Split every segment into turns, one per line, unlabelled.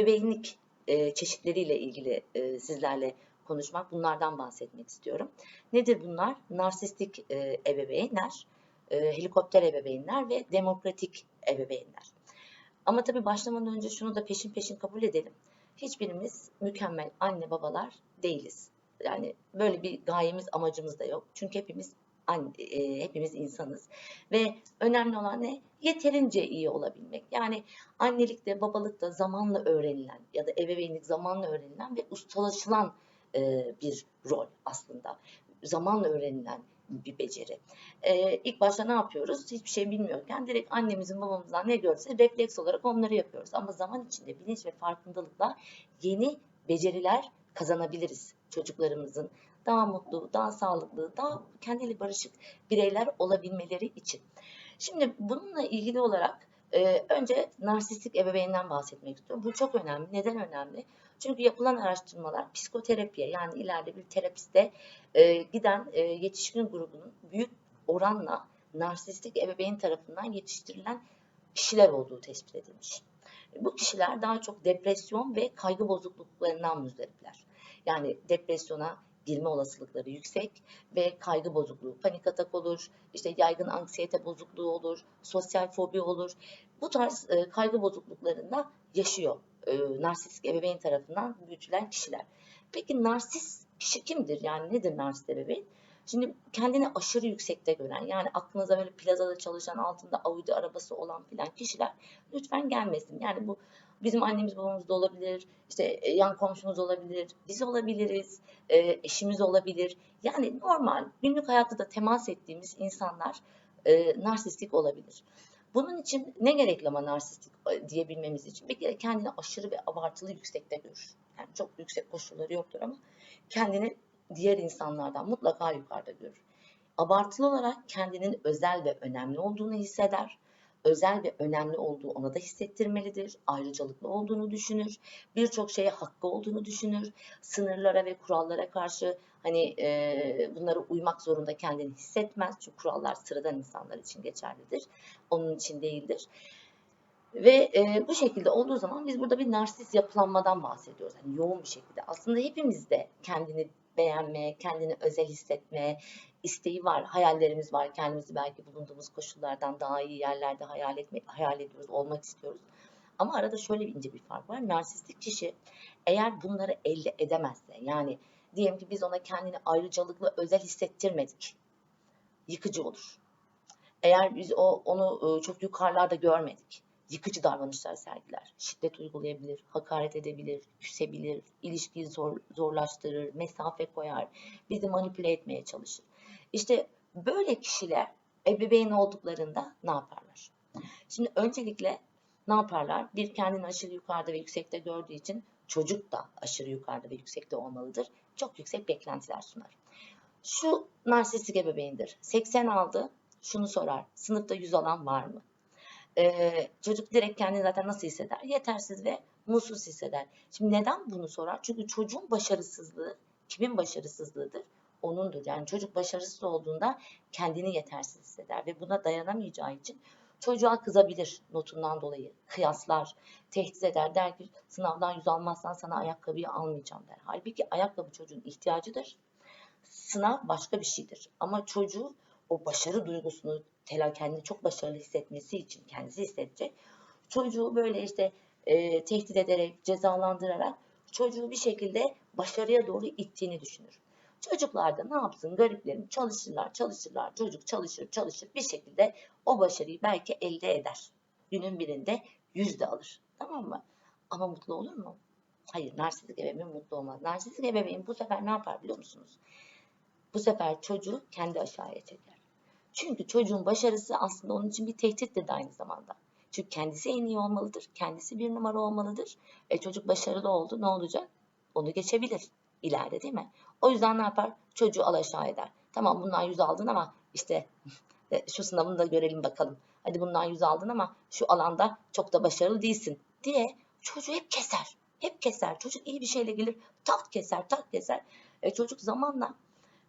ebeveynlik e, çeşitleriyle ilgili e, sizlerle konuşmak, bunlardan bahsetmek istiyorum. Nedir bunlar? Narsistik e, ebeveynler, e, helikopter ebeveynler ve demokratik ebeveynler. Ama tabii başlamadan önce şunu da peşin peşin kabul edelim. Hiçbirimiz mükemmel anne babalar değiliz. Yani böyle bir gayemiz, amacımız da yok. Çünkü hepimiz e, hepimiz insanız. Ve önemli olan ne? Yeterince iyi olabilmek. Yani annelikte, babalıkta zamanla öğrenilen ya da ebeveynlik zamanla öğrenilen ve ustalaşılan e, bir rol aslında. Zamanla öğrenilen bir beceri. Ee, ilk başta ne yapıyoruz? Hiçbir şey bilmiyorken direkt annemizin babamızdan ne görse refleks olarak onları yapıyoruz. Ama zaman içinde bilinç ve farkındalıkla yeni beceriler kazanabiliriz çocuklarımızın daha mutlu, daha sağlıklı, daha kendiyle barışık bireyler olabilmeleri için. Şimdi bununla ilgili olarak e, önce narsistik ebeveynden bahsetmek istiyorum. Bu çok önemli. Neden önemli? Çünkü yapılan araştırmalar psikoterapiye yani ileride bir terapiste e, giden e, yetişkin grubunun büyük oranla narsistik ebeveyn tarafından yetiştirilen kişiler olduğu tespit edilmiş. Bu kişiler daha çok depresyon ve kaygı bozukluklarından müzdaripler. Yani depresyona girme olasılıkları yüksek ve kaygı bozukluğu, panik atak olur, işte yaygın anksiyete bozukluğu olur, sosyal fobi olur. Bu tarz e, kaygı bozukluklarında yaşıyor e, narsistik ebeveyn tarafından büyütülen kişiler. Peki narsist kişi kimdir? Yani nedir narsist ebeveyn? Şimdi kendini aşırı yüksekte gören yani aklınıza böyle plazada çalışan altında Audi arabası olan filan kişiler lütfen gelmesin. Yani bu bizim annemiz babamız da olabilir, işte e, yan komşumuz olabilir, biz olabiliriz, e, eşimiz olabilir. Yani normal günlük hayatta da temas ettiğimiz insanlar e, narsistik olabilir. Bunun için ne gerekli ama narsistik e, diyebilmemiz için? Bir kere kendini aşırı ve abartılı yüksekte görür. Yani çok yüksek koşulları yoktur ama kendini diğer insanlardan mutlaka yukarıda görür. Abartılı olarak kendinin özel ve önemli olduğunu hisseder özel ve önemli olduğu ona da hissettirmelidir. Ayrıcalıklı olduğunu düşünür. Birçok şeye hakkı olduğunu düşünür. Sınırlara ve kurallara karşı hani e, bunlara uymak zorunda kendini hissetmez. Çünkü kurallar sıradan insanlar için geçerlidir. Onun için değildir. Ve e, bu şekilde olduğu zaman biz burada bir narsist yapılanmadan bahsediyoruz. Yani yoğun bir şekilde. Aslında hepimiz de kendini beğenme, kendini özel hissetme isteği var, hayallerimiz var. Kendimizi belki bulunduğumuz koşullardan daha iyi yerlerde hayal etmek, hayal ediyoruz, olmak istiyoruz. Ama arada şöyle bir ince bir fark var. Narsistik kişi eğer bunları elde edemezse, yani diyelim ki biz ona kendini ayrıcalıklı, özel hissettirmedik, yıkıcı olur. Eğer biz o onu ıı, çok yukarılarda görmedik, yıkıcı davranışlar sergiler. Şiddet uygulayabilir, hakaret edebilir, küsebilir, ilişkiyi zor, zorlaştırır, mesafe koyar, bizi manipüle etmeye çalışır. İşte böyle kişiler ebeveyn olduklarında ne yaparlar? Şimdi öncelikle ne yaparlar? Bir kendini aşırı yukarıda ve yüksekte gördüğü için çocuk da aşırı yukarıda ve yüksekte olmalıdır. Çok yüksek beklentiler sunar. Şu narsistik ebeveyndir. 80 aldı, şunu sorar. Sınıfta 100 alan var mı? Ee, çocuk direkt kendini zaten nasıl hisseder? Yetersiz ve mutsuz hisseder. Şimdi neden bunu sorar? Çünkü çocuğun başarısızlığı kimin başarısızlığıdır? Onundur. Yani çocuk başarısız olduğunda kendini yetersiz hisseder ve buna dayanamayacağı için çocuğa kızabilir notundan dolayı. Kıyaslar, tehdit eder. Der ki sınavdan yüz almazsan sana ayakkabıyı almayacağım der. Halbuki ayakkabı çocuğun ihtiyacıdır. Sınav başka bir şeydir. Ama çocuğu o başarı duygusunu kendini çok başarılı hissetmesi için kendisi hissedecek. Çocuğu böyle işte e, tehdit ederek, cezalandırarak çocuğu bir şekilde başarıya doğru ittiğini düşünür. Çocuklar da ne yapsın gariplerim çalışırlar çalışırlar çocuk çalışır çalışır bir şekilde o başarıyı belki elde eder. Günün birinde yüzde alır tamam mı? Ama mutlu olur mu? Hayır narsistik ebeveyn mutlu olmaz. Narsistik ebeveyn bu sefer ne yapar biliyor musunuz? Bu sefer çocuğu kendi aşağıya çeker. Çünkü çocuğun başarısı aslında onun için bir tehdittir de aynı zamanda. Çünkü kendisi en iyi olmalıdır. Kendisi bir numara olmalıdır. E çocuk başarılı oldu ne olacak? Onu geçebilir ileride değil mi? O yüzden ne yapar? Çocuğu alaşağı eder. Tamam bundan yüz aldın ama işte e, şu sınavını da görelim bakalım. Hadi bundan yüz aldın ama şu alanda çok da başarılı değilsin diye çocuğu hep keser. Hep keser. Çocuk iyi bir şeyle gelir tak keser tak keser. E, çocuk zamanla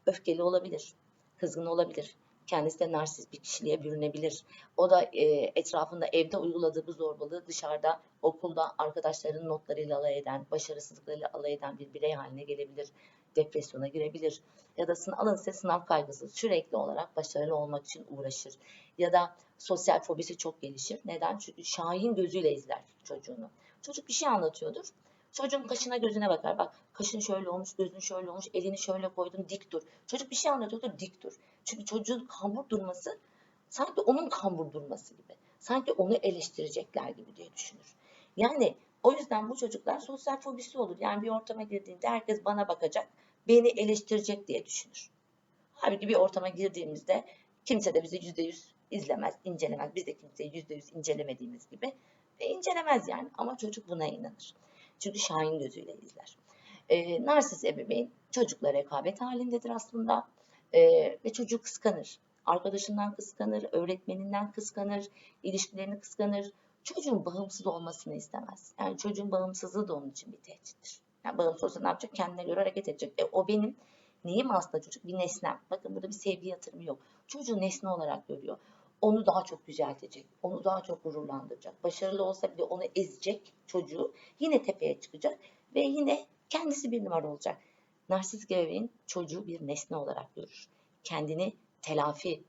öfkeli olabilir. Kızgın olabilir. Kendisi de narsist bir kişiliğe bürünebilir. O da e, etrafında evde uyguladığı bu zorbalığı dışarıda okulda arkadaşlarının notlarıyla alay eden, başarısızlıklarıyla alay eden bir birey haline gelebilir. Depresyona girebilir. Ya da alın size sınav kaygısı sürekli olarak başarılı olmak için uğraşır. Ya da sosyal fobisi çok gelişir. Neden? Çünkü şahin gözüyle izler çocuğunu. Çocuk bir şey anlatıyordur. Çocuğun kaşına gözüne bakar. Bak kaşın şöyle olmuş, gözün şöyle olmuş, elini şöyle koydun dik dur. Çocuk bir şey anlatıyordur dik dur. Çünkü çocuğun kambur durması sanki onun kambur durması gibi. Sanki onu eleştirecekler gibi diye düşünür. Yani o yüzden bu çocuklar sosyal fobisi olur. Yani bir ortama girdiğinde herkes bana bakacak, beni eleştirecek diye düşünür. Halbuki bir ortama girdiğimizde kimse de bizi yüzde yüz izlemez, incelemez. Biz de kimseyi yüzde yüz incelemediğimiz gibi ve incelemez yani. Ama çocuk buna inanır. Çünkü şahin gözüyle izler. E, narsist ebeveyn çocukla rekabet halindedir aslında e, ve çocuğu kıskanır. Arkadaşından kıskanır, öğretmeninden kıskanır, ilişkilerini kıskanır. Çocuğun bağımsız olmasını istemez. Yani çocuğun bağımsızlığı da onun için bir tehdittir. Yani bağımsız olsa ne yapacak? Kendine göre hareket edecek. E, o benim neyim aslında çocuk? Bir nesnem. Bakın burada bir sevgi yatırımı yok. Çocuğu nesne olarak görüyor. Onu daha çok yüceltecek. Onu daha çok gururlandıracak. Başarılı olsa bile onu ezecek çocuğu. Yine tepeye çıkacak ve yine kendisi bir numara olacak. Narsist ebeveyn çocuğu bir nesne olarak görür. Kendini telafi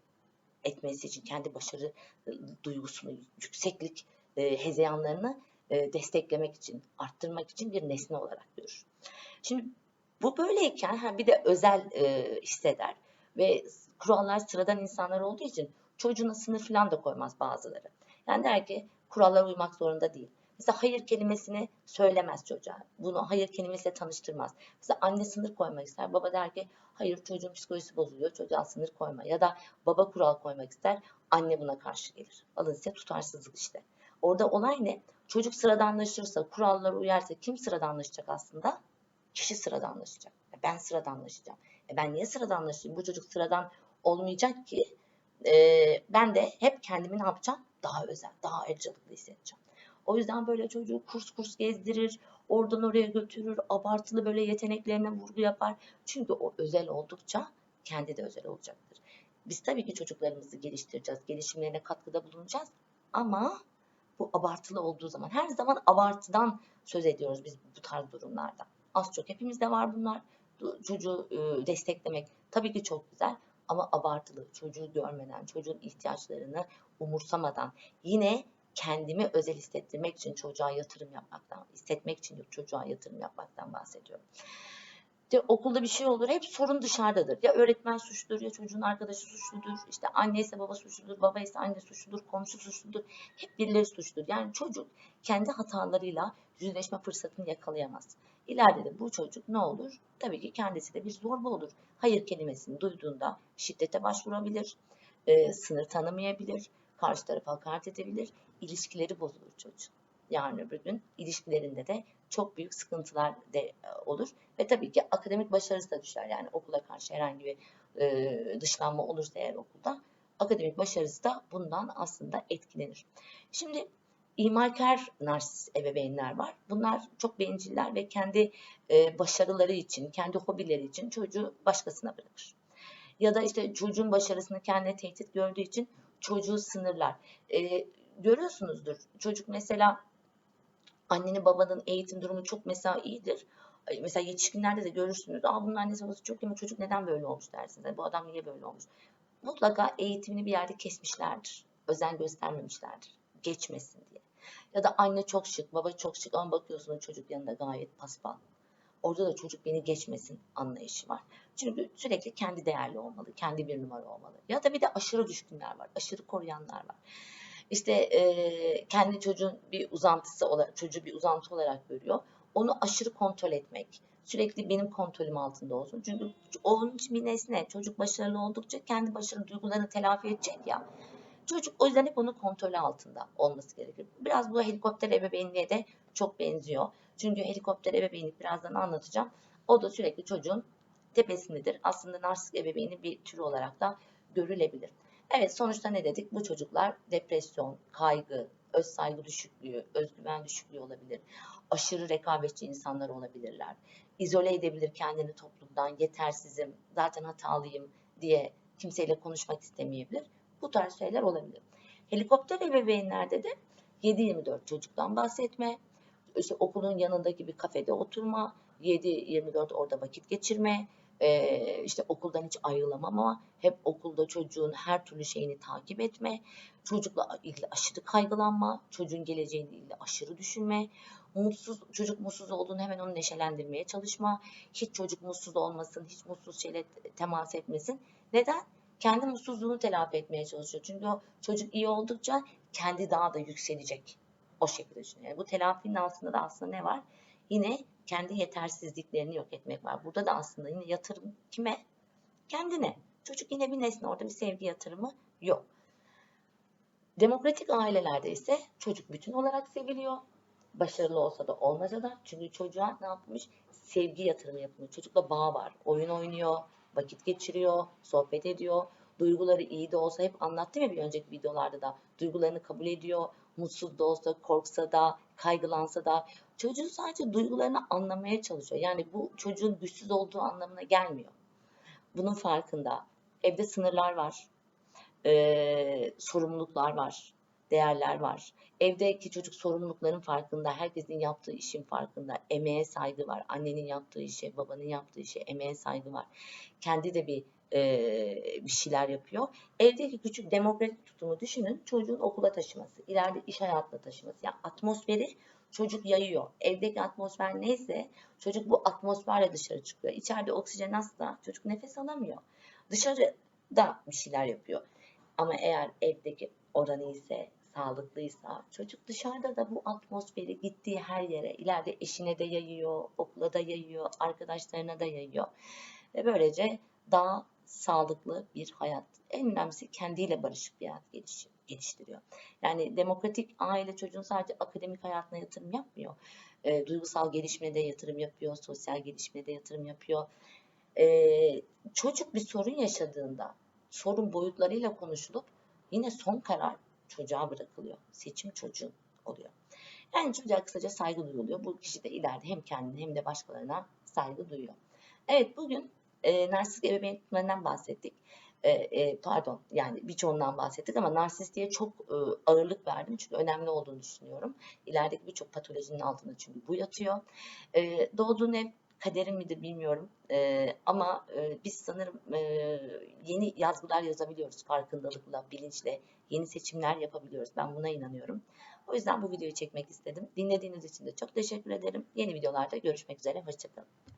etmesi için, kendi başarı ıı, duygusunu, yükseklik e, hezeyanlarını e, desteklemek için, arttırmak için bir nesne olarak görür. Şimdi bu böyleyken ha, bir de özel e, hisseder ve kurallar sıradan insanlar olduğu için çocuğuna sınır falan da koymaz bazıları. Yani der ki kurallara uymak zorunda değil. Mesela hayır kelimesini söylemez çocuğa. Bunu hayır kelimesiyle tanıştırmaz. Mesela anne sınır koymak ister. Baba der ki hayır çocuğun psikolojisi bozuluyor. Çocuğa sınır koyma. Ya da baba kural koymak ister. Anne buna karşı gelir. Alın size tutarsızlık işte. Orada olay ne? Çocuk sıradanlaşırsa, kurallara uyarsa kim sıradanlaşacak aslında? Kişi sıradanlaşacak. E ben sıradanlaşacağım. E ben niye sıradanlaşayım? Bu çocuk sıradan olmayacak ki e, ben de hep kendimi ne yapacağım? Daha özel, daha ayrıcalıklı hissedeceğim. O yüzden böyle çocuğu kurs kurs gezdirir, oradan oraya götürür, abartılı böyle yeteneklerine vurgu yapar. Çünkü o özel oldukça kendi de özel olacaktır. Biz tabii ki çocuklarımızı geliştireceğiz, gelişimlerine katkıda bulunacağız ama bu abartılı olduğu zaman her zaman abartıdan söz ediyoruz biz bu tarz durumlarda. Az çok hepimizde var bunlar. Çocuğu desteklemek tabii ki çok güzel ama abartılı, çocuğu görmeden, çocuğun ihtiyaçlarını umursamadan, yine kendimi özel hissettirmek için çocuğa yatırım yapmaktan, hissetmek için çocuğa yatırım yapmaktan bahsediyorum. İşte okulda bir şey olur, hep sorun dışarıdadır. Ya öğretmen suçludur, ya çocuğun arkadaşı suçludur, işte anne ise baba suçludur, baba ise anne suçludur, komşu suçludur. Hep birileri suçludur. Yani çocuk kendi hatalarıyla yüzleşme fırsatını yakalayamaz. İleride de bu çocuk ne olur? Tabii ki kendisi de bir zorba olur. Hayır kelimesini duyduğunda şiddete başvurabilir, e, sınır tanımayabilir, karşı tarafa hakaret edebilir, ilişkileri bozulur çocuğun. Yarın öbür gün ilişkilerinde de çok büyük sıkıntılar de e, olur ve tabii ki akademik başarısı da düşer. Yani okula karşı herhangi bir e, dışlanma olursa eğer okulda akademik başarısı da bundan aslında etkilenir. Şimdi imalkar narsist ebeveynler var. Bunlar çok benciller ve kendi e, başarıları için, kendi hobileri için çocuğu başkasına bırakır. Ya da işte çocuğun başarısını kendine tehdit gördüğü için çocuğu sınırlar. E, görüyorsunuzdur. Çocuk mesela annenin babanın eğitim durumu çok mesela iyidir. Mesela yetişkinlerde de görürsünüz. Aa bunun annesi babası çok iyi ama çocuk neden böyle olmuş dersiniz. Bu adam niye böyle olmuş. Mutlaka eğitimini bir yerde kesmişlerdir. Özen göstermemişlerdir. Geçmesin diye. Ya da anne çok şık, baba çok şık ama bakıyorsunuz çocuk yanında gayet paspal. Orada da çocuk beni geçmesin anlayışı var. Çünkü sürekli kendi değerli olmalı, kendi bir numara olmalı. Ya da bir de aşırı düşkünler var, aşırı koruyanlar var. İşte e, kendi çocuğun bir uzantısı olarak, çocuğu bir uzantı olarak görüyor. Onu aşırı kontrol etmek, sürekli benim kontrolüm altında olsun. Çünkü onun için bir nesne. Çocuk başarılı oldukça kendi başarılı duygularını telafi edecek ya. Çocuk o yüzden hep onun kontrolü altında olması gerekir. Biraz bu helikopter ebeveynliğe de çok benziyor. Çünkü helikopter ebeveynlik birazdan anlatacağım. O da sürekli çocuğun tepesindedir. Aslında narsist ebeveynin bir türü olarak da görülebilir. Evet sonuçta ne dedik? Bu çocuklar depresyon, kaygı, öz saygı düşüklüğü, özgüven düşüklüğü olabilir. Aşırı rekabetçi insanlar olabilirler. İzole edebilir kendini toplumdan, yetersizim, zaten hatalıyım diye kimseyle konuşmak istemeyebilir. Bu tarz şeyler olabilir. Helikopter ebeveynlerde de 7-24 çocuktan bahsetme, işte okulun yanındaki bir kafede oturma, 7-24 orada vakit geçirme, e, işte okuldan hiç ayrılamama, hep okulda çocuğun her türlü şeyini takip etme, çocukla ilgili aşırı kaygılanma, çocuğun geleceğiyle ilgili aşırı düşünme, mutsuz çocuk mutsuz olduğunu hemen onu neşelendirmeye çalışma, hiç çocuk mutsuz olmasın, hiç mutsuz şeyle temas etmesin. Neden? Kendi mutsuzluğunu telafi etmeye çalışıyor. Çünkü o çocuk iyi oldukça kendi daha da yükselecek. O şekilde düşünüyor. Yani bu telafinin aslında da aslında ne var? Yine kendi yetersizliklerini yok etmek var. Burada da aslında yine yatırım kime? Kendine. Çocuk yine bir nesne. Orada bir sevgi yatırımı yok. Demokratik ailelerde ise çocuk bütün olarak seviliyor. Başarılı olsa da olmasa da. Çünkü çocuğa ne yapmış? Sevgi yatırımı yapılmış. Çocukla bağ var. Oyun oynuyor, vakit geçiriyor, sohbet ediyor. Duyguları iyi de olsa hep anlattım ya bir önceki videolarda da. Duygularını kabul ediyor. Mutsuz da olsa, korksa da, kaygılansa da. Çocuğun sadece duygularını anlamaya çalışıyor. Yani bu çocuğun güçsüz olduğu anlamına gelmiyor. Bunun farkında. Evde sınırlar var. Ee, sorumluluklar var. Değerler var. Evdeki çocuk sorumlulukların farkında. Herkesin yaptığı işin farkında. Emeğe saygı var. Annenin yaptığı işe, babanın yaptığı işe emeğe saygı var. Kendi de bir e, bir şeyler yapıyor. Evdeki küçük demokratik tutumu düşünün. Çocuğun okula taşıması, ileride iş hayatına taşıması. Yani atmosferi çocuk yayıyor. Evdeki atmosfer neyse çocuk bu atmosferle dışarı çıkıyor. İçeride oksijen azsa çocuk nefes alamıyor. Dışarıda bir şeyler yapıyor. Ama eğer evdeki oranı ise sağlıklıysa çocuk dışarıda da bu atmosferi gittiği her yere ileride eşine de yayıyor, okula da yayıyor, arkadaşlarına da yayıyor. Ve böylece daha sağlıklı bir hayat. En önemlisi kendiyle barışık bir hayat geliş, geliştiriyor. Yani demokratik aile çocuğun sadece akademik hayatına yatırım yapmıyor. E, duygusal gelişmede yatırım yapıyor, sosyal gelişmede yatırım yapıyor. E, çocuk bir sorun yaşadığında sorun boyutlarıyla konuşulup yine son karar çocuğa bırakılıyor. Seçim çocuğun oluyor. Yani çocuğa kısaca saygı duyuluyor. Bu kişi de ileride hem kendine hem de başkalarına saygı duyuyor. Evet bugün e, narsistik ebeveyn bahsettik. E, e, pardon yani birçoğundan bahsettik ama narsistliğe çok e, ağırlık verdim çünkü önemli olduğunu düşünüyorum. İlerideki birçok patolojinin altında çünkü bu yatıyor. E, doğduğun ev kaderin midir bilmiyorum e, ama e, biz sanırım e, yeni yazgılar yazabiliyoruz farkındalıkla, bilinçle, yeni seçimler yapabiliyoruz. Ben buna inanıyorum. O yüzden bu videoyu çekmek istedim. Dinlediğiniz için de çok teşekkür ederim. Yeni videolarda görüşmek üzere. Hoşçakalın.